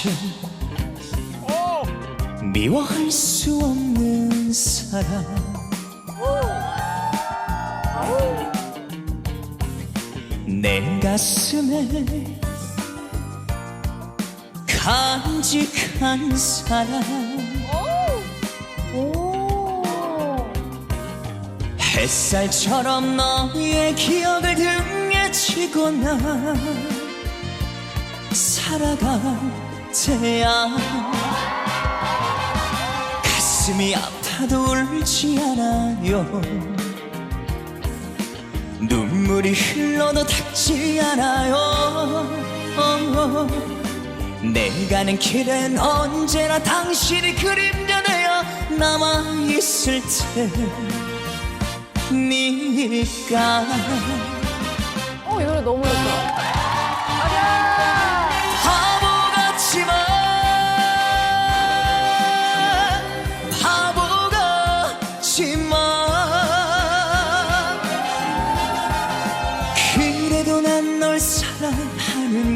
사실 미워할 수 없는 사람. 내 가슴에 간직한 사람. 햇살처럼 너의 기억을 등에 치고 나 살아가 때야. 가슴이 아파도 울지 않아요. 눈물이 흘러도 닦지 않아요. 어, 내 가는 길엔 언제나 당신이 그림자 되어 남아있을 테니까. 어, 이 노래 너무 좋다.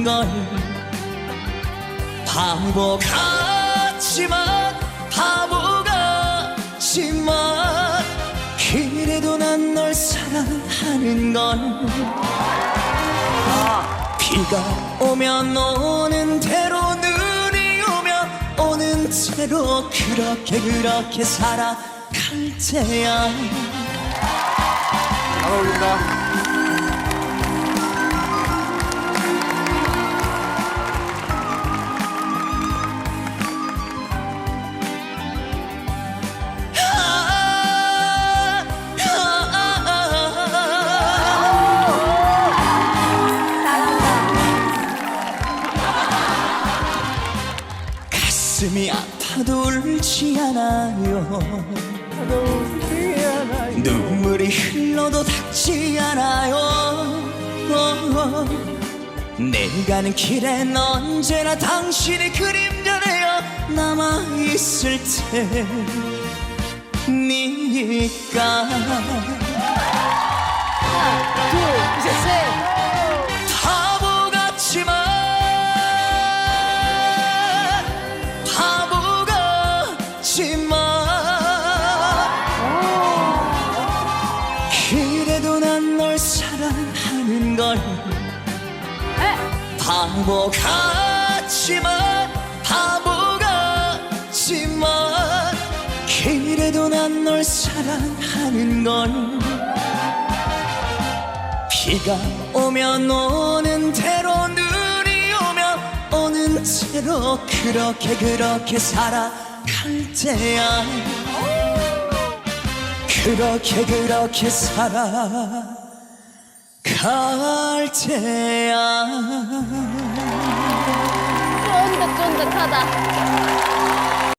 걸 바보 같지만 바보 같지만 그래도 난 널 사랑하는 걸. 비가 오면 오는 대로 눈이 오면 오는 대로 그렇게 그렇게 살아갈 때야. 잘 어울린다. 가슴이 아파도 울지 않아요. 눈물이 흘러도 닦지 않아요. 어, 내 가는 길엔 언제나 당신의 그림자 되어 남아있을 테니까 바보 같지만 바보 같지만 그래도 난 널 사랑하는 걸 비가 오면 오는 대로 눈이 오면 오는 대로 그렇게 그렇게 살아갈 때야. 그렇게 그렇게 살아 갈 때야 쫀득쫀득하다.